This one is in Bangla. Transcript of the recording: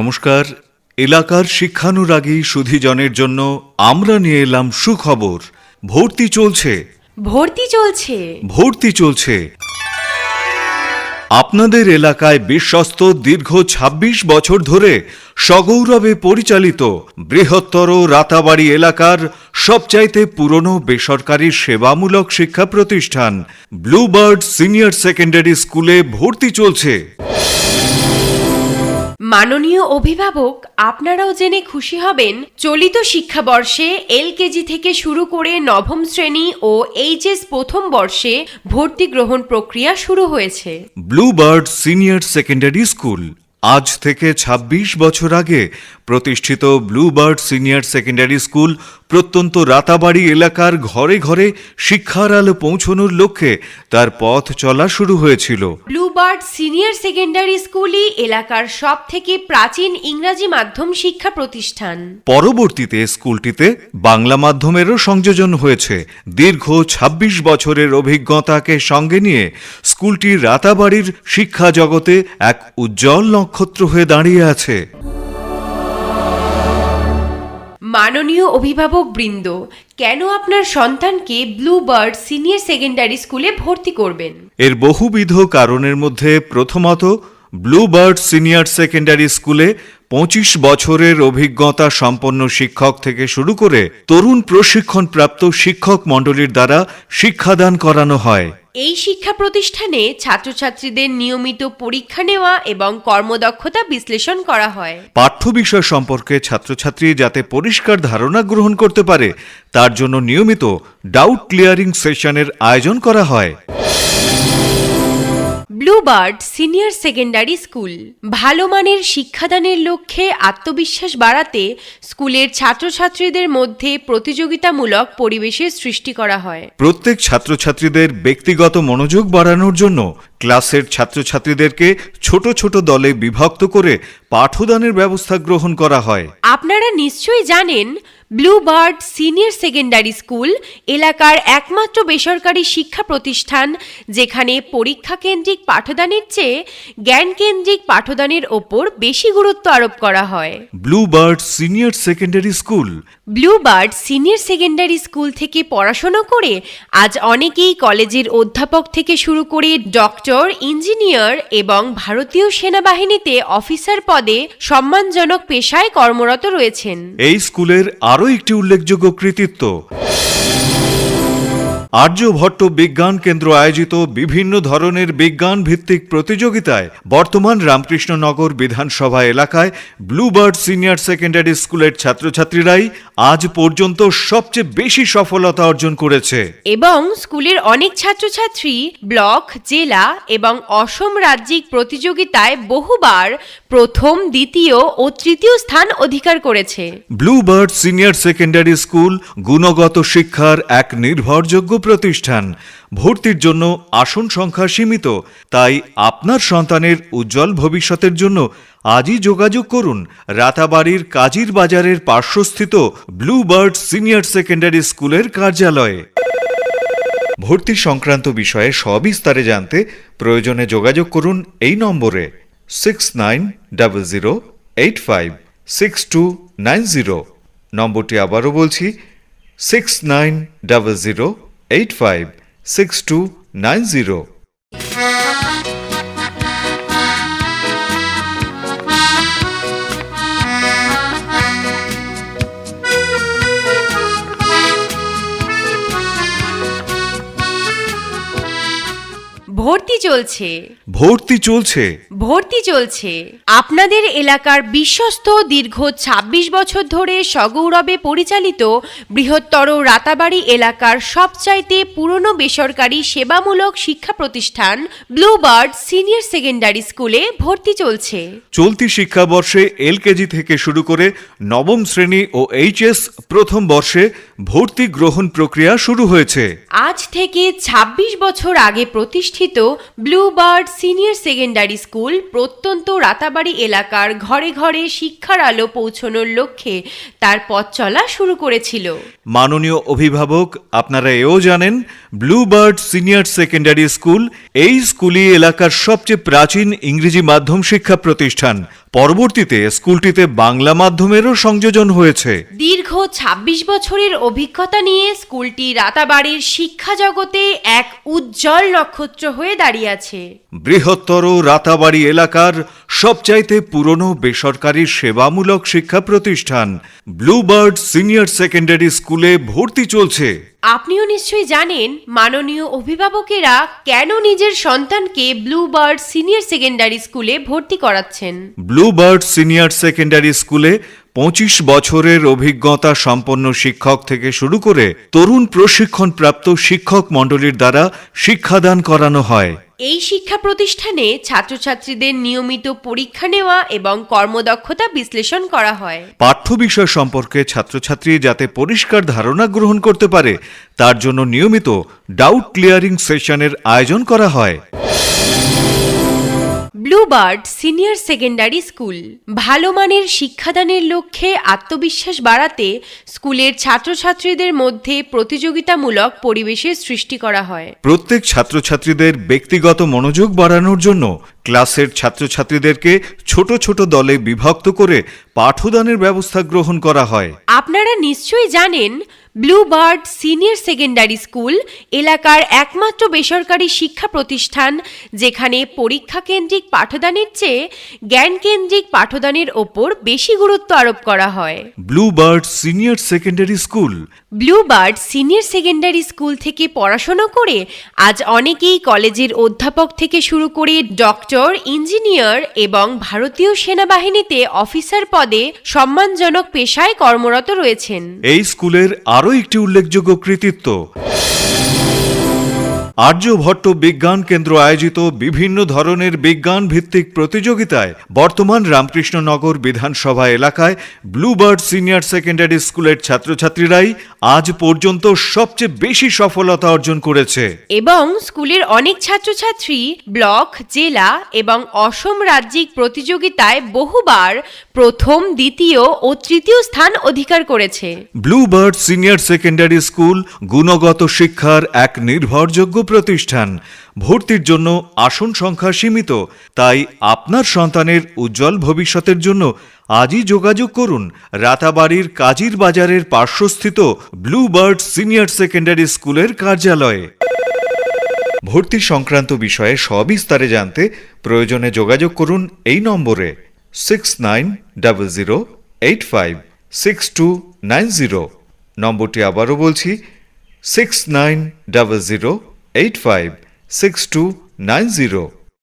নমস্কার। এলাকার শিক্ষানুরাগী সুধীজনের জন্য আমরা নিয়ে এলাম সুখবর। ভর্তি চলছে। ভর্তি চলছে। ভর্তি চলছে। আপনাদের এলাকায় বিশ্বস্ত দীর্ঘ ২৬ বছর ধরে সগৌরবে পরিচালিত বৃহত্তর রাতাবাড়ি এলাকার সবচাইতে পুরনো বেসরকারি সেবামূলক শিক্ষা প্রতিষ্ঠান ব্লুবার্ড সিনিয়র সেকেন্ডারি স্কুলে ভর্তি চলছে। মাননীয় অভিভাবক, আপনারাও জেনে খুশি হবেন, চলিত শিক্ষাবর্ষে এলকেজি থেকে শুরু করে নবম শ্রেণি ও এইচএস প্রথম বর্ষে ভর্তি গ্রহণ প্রক্রিয়া শুরু হয়েছে। ব্লুবার্ড সিনিয়র সেকেন্ডারি স্কুল, আজ থেকে ২৬ বছর আগে প্রতিষ্ঠিত ব্লুবার্ড সিনিয়র সেকেন্ডারি স্কুল প্রত্যন্ত রাতাবাড়ি এলাকার ঘরে ঘরে শিক্ষার আলো পৌঁছনোর লক্ষ্যে তার পথ চলা শুরু হয়েছিল। ব্লুবার্ড সিনিয়র সেকেন্ডারি স্কুলই এলাকার সব থেকে প্রাচীন ইংরাজি মাধ্যম শিক্ষা প্রতিষ্ঠান। পরবর্তীতে স্কুলটিতে বাংলা মাধ্যমেরও সংযোজন হয়েছে। দীর্ঘ ২৬ বছরের অভিজ্ঞতাকে সঙ্গে নিয়ে স্কুলটি রাতাবাড়ির শিক্ষা জগতে এক উজ্জ্বল নক্ষত্র হয়ে দাঁড়িয়ে আছে। মাননীয় অভিভাবক বৃন্দ, কেন আপনার সন্তানকে ব্লু বার্ড সিনিয়র সেকেন্ডারি স্কুলে ভর্তি করবেন? এর বহুবিধ কারণের মধ্যে প্রথমত ব্লুবার্ড সিনিয়র সেকেন্ডারি স্কুলে পঁচিশ বছরের অভিজ্ঞতা সম্পন্ন শিক্ষক থেকে শুরু করে তরুণ প্রশিক্ষণপ্রাপ্ত শিক্ষক মণ্ডলীর দ্বারা শিক্ষাদান করানো হয়। এই শিক্ষা প্রতিষ্ঠানে ছাত্রছাত্রীদের নিয়মিত পরীক্ষা নেওয়া এবং কর্মদক্ষতা বিশ্লেষণ করা হয়। পাঠ্য বিষয় সম্পর্কে ছাত্রছাত্রী যাতে পরিষ্কার ধারণা গ্রহণ করতে পারে তার জন্য নিয়মিত ডাউট ক্লিয়ারিং সেশনের আয়োজন করা হয়। Bluebird senior secondary school. ভালো মানের শিক্ষাদানের লক্ষ্যে আত্মবিশ্বাস বাড়াতে স্কুলের ছাত্রছাত্রীদের মধ্যে প্রতিযোগিতামূলক পরিবেশের সৃষ্টি করা হয়। প্রত্যেক ছাত্রছাত্রীদের ব্যক্তিগত মনোযোগ বাড়ানোর জন্য ক্লাসের ছাত্রছাত্রীদেরকে ছোট ছোট দলে বিভক্ত করে পাঠদানের ব্যবস্থা গ্রহণ করা হয়। আপনারা নিশ্চয়ই জানেন ব্লুবার্ড সিনিয়র সেকেন্ডারি স্কুল এলাকার একমাত্র বেসরকারি শিক্ষা প্রতিষ্ঠান যেখানে পরীক্ষা কেন্দ্রিক পাঠদানের চেয়ে জ্ঞান কেন্দ্রিক পাঠদানের ওপর বেশি গুরুত্ব আরোপ করা হয়। Bluebird senior secondary school. Bluebird senior secondary school থেকে পড়াশোনা করে আজ অনেকেই কলেজের অধ্যাপক থেকে শুরু করে ডক্টর ইঞ্জিনিয়ার এবং ভারতীয় সেনাবাহিনীতে অফিসার পদে সম্মানজনক পেশায় কর্মরত রয়েছেন। এই স্কুলের আরও একটি উল্লেখযোগ্য কৃতিত্ব। আর্যভট্ট বিজ্ঞান কেন্দ্র আয়োজিত বিভিন্ন ধরনের বিজ্ঞান ভিত্তিক প্রতিযোগিতায় বর্তমান রামকৃষ্ণনগর বিধানসভা এলাকায় ব্লুবার্ড সিনিয়র সেকেন্ডারি স্কুলের ছাত্রছাত্রীরাই আজ পর্যন্ত সবচেয়ে বেশি সফলতা অর্জন করেছে। এবং স্কুলের অনেক ছাত্রছাত্রী ব্লক জেলা এবং অসম রাজ্যিক প্রতিযোগিতায় বহুবার প্রথম দ্বিতীয় ও তৃতীয় স্থান অধিকার করেছে। ব্লুবার্ড সিনিয়র সেকেন্ডারি স্কুল গুণগত শিক্ষার এক নির্ভরযোগ্য প্রতিষ্ঠান। ভর্তির জন্য আসন সংখ্যা সীমিত, তাই আপনার সন্তানের উজ্জ্বল ভবিষ্যতের জন্য আজই যোগাযোগ করুন রাতাবাড়ির কাজীর বাজারের পার্শ্বস্থিত ব্লুবার্ড সিনিয়র সেকেন্ডারি স্কুলের কার্যালয়ে। ভর্তি সংক্রান্ত বিষয়ে সবিস্তারে জানতে প্রয়োজনে যোগাযোগ করুন এই নম্বরে six nine double zero eight five six two nine zero নম্বরটি আবারও বলছি সিক্স নাইন ডাবল জিরো 856290. ভর্তি চলছে। ভর্তি চলছে। ভর্তি চলছে। আপনাদের এলাকার বিশ্বস্ত দীর্ঘ ২৬ বছর ধরে সগৌরবে পরিচালিত বৃহত্তর রাতাবাড়ি এলাকার সবচাইতে পুরনো বেসরকারি সেবামূলক শিক্ষা প্রতিষ্ঠান ব্লুবার্ড সিনিয়র সেকেন্ডারি স্কুলে ভর্তি চলছে। চলতি শিক্ষাবর্ষে এলকেজি থেকে শুরু করে নবম শ্রেণি ও এইচএস প্রথম বর্ষে ভর্তি গ্রহণ প্রক্রিয়া শুরু হয়েছে। আজ থেকে ২৬ বছর আগে প্রতিষ্ঠিত প্রতিষ্ঠিত Blue Bird senior secondary school প্রত্যন্ত রাতাবাড়ি এলাকার ঘরে ঘরে শিক্ষার আলো পৌঁছানোর লক্ষ্যে তার পথ চলা শুরু করেছিল। মাননীয় অভিভাবক আপনারা এও জানেন Blue Bird senior secondary school এই স্কুলই এলাকার সবচেয়ে প্রাচীন ইংরেজি মাধ্যম শিক্ষা প্রতিষ্ঠান। পরবর্তীতে স্কুলটিতে বাংলা মাধ্যমেরও সংযোজন হয়েছে। দীর্ঘ ২৬ বছরের অভিজ্ঞতা নিয়ে স্কুলটি রাতাবাড়ির শিক্ষা জগতে এক উজ্জ্বল নক্ষত্র হয়ে দাঁড়িয়ে আছে। বৃহত্তর রাতাবাড়ি এলাকার সবচাইতে পুরনো বেসরকারি সেবামূলক শিক্ষা প্রতিষ্ঠান ব্লু বার্ড সিনিয়র সেকেন্ডারি স্কুলে ভর্তি চলছে। আপনিও নিশ্চয়ই জানেন মাননীয় অভিভাবকেরা কেন নিজের সন্তানকে ব্লু বার্ড সিনিয়র সেকেন্ডারি স্কুলে ভর্তি করাচ্ছেন। ব্লু বার্ড সিনিয়র সেকেন্ডারি স্কুলে পঁচিশ বছরের অভিজ্ঞতা সম্পন্ন শিক্ষক থেকে শুরু করে তরুণ প্রশিক্ষণপ্রাপ্ত শিক্ষক মণ্ডলীর দ্বারা শিক্ষাদান করানো হয়। এই শিক্ষা প্রতিষ্ঠানে ছাত্রছাত্রীদের নিয়মিত পরীক্ষা নেওয়া এবং কর্মদক্ষতা বিশ্লেষণ করা হয়। পাঠ্য বিষয় সম্পর্কে ছাত্রছাত্রী যাতে পরিষ্কার ধারণা গ্রহণ করতে পারে তার জন্য নিয়মিত ডাউট ক্লিয়ারিং সেশনের আয়োজন করা হয়। Blue Bird senior secondary school. ভালো মানের শিক্ষাদানের লক্ষ্যে আত্মবিশ্বাস বাড়াতে স্কুলের ছাত্রছাত্রীদের মধ্যে প্রতিযোগিতামূলক পরিবেশের সৃষ্টি করা হয়। প্রত্যেক ছাত্রছাত্রীদের ব্যক্তিগত মনোযোগ বাড়ানোর জন্য ক্লাসের ছাত্রছাত্রীদেরকে ছোট ছোট দলে বিভক্ত করে পাঠদানের ব্যবস্থা গ্রহণ করা হয়। আপনারা নিশ্চয়ই জানেন Blue Bird senior secondary school এলাকার একমাত্র বেসরকারি শিক্ষা প্রতিষ্ঠান যেখানে পরীক্ষা কেন্দ্রিক পাঠদানের চেয়ে জ্ঞান কেন্দ্রিক পাঠদানের ওপর বেশি গুরুত্ব আরোপ করা হয়। Blue Bird senior secondary school. Blue Bird senior secondary school থেকে পড়াশোনা করে আজ অনেকেই কলেজের অধ্যাপক থেকে শুরু করে ডক্টর ইঞ্জিনিয়ার এবং ভারতীয় সেনাবাহিনীতে অফিসার পদে সম্মানজনক পেশায় কর্মরত রয়েছেন। এই স্কুলের আরও একটি উল্লেখযোগ্য কৃতিত্ব। আর্যভট্ট বিজ্ঞান কেন্দ্র আয়োজিত বিভিন্ন ধরনের বিজ্ঞান ভিত্তিক প্রতিযোগিতায় বর্তমান রামকৃষ্ণনগর বিধানসভা এলাকায় ব্লুবার্ড সিনিয়র সেকেন্ডারি স্কুলের ছাত্রছাত্রীরাই আজ পর্যন্ত সবচেয়ে বেশি সফলতা অর্জন করেছে। এবং স্কুলের অনেক ছাত্রছাত্রী ব্লক জেলা এবং অসম রাজ্যিক প্রতিযোগিতায় বহুবার প্রথম দ্বিতীয় ও তৃতীয় স্থান অধিকার করেছে। ব্লুবার্ড সিনিয়র সেকেন্ডারি স্কুল গুণগত শিক্ষার এক নির্ভরযোগ্য প্রতিষ্ঠান। ভর্তির জন্য আসন সংখ্যা সীমিত, তাই আপনার সন্তানের উজ্জ্বল ভবিষ্যতের জন্য আজই যোগাযোগ করুন রাতাবাড়ির কাজীর বাজারের পার্শ্বস্থিত ব্লুবার্ড সিনিয়র সেকেন্ডারি স্কুলের কার্যালয়ে। ভর্তি সংক্রান্ত বিষয়ে সবিস্তারে জানতে প্রয়োজনে যোগাযোগ করুন এই নম্বরে six nine double zero eight five six two nine zero নম্বরটি আবারও বলছি সিক্স নাইন ডাবল জিরো 856290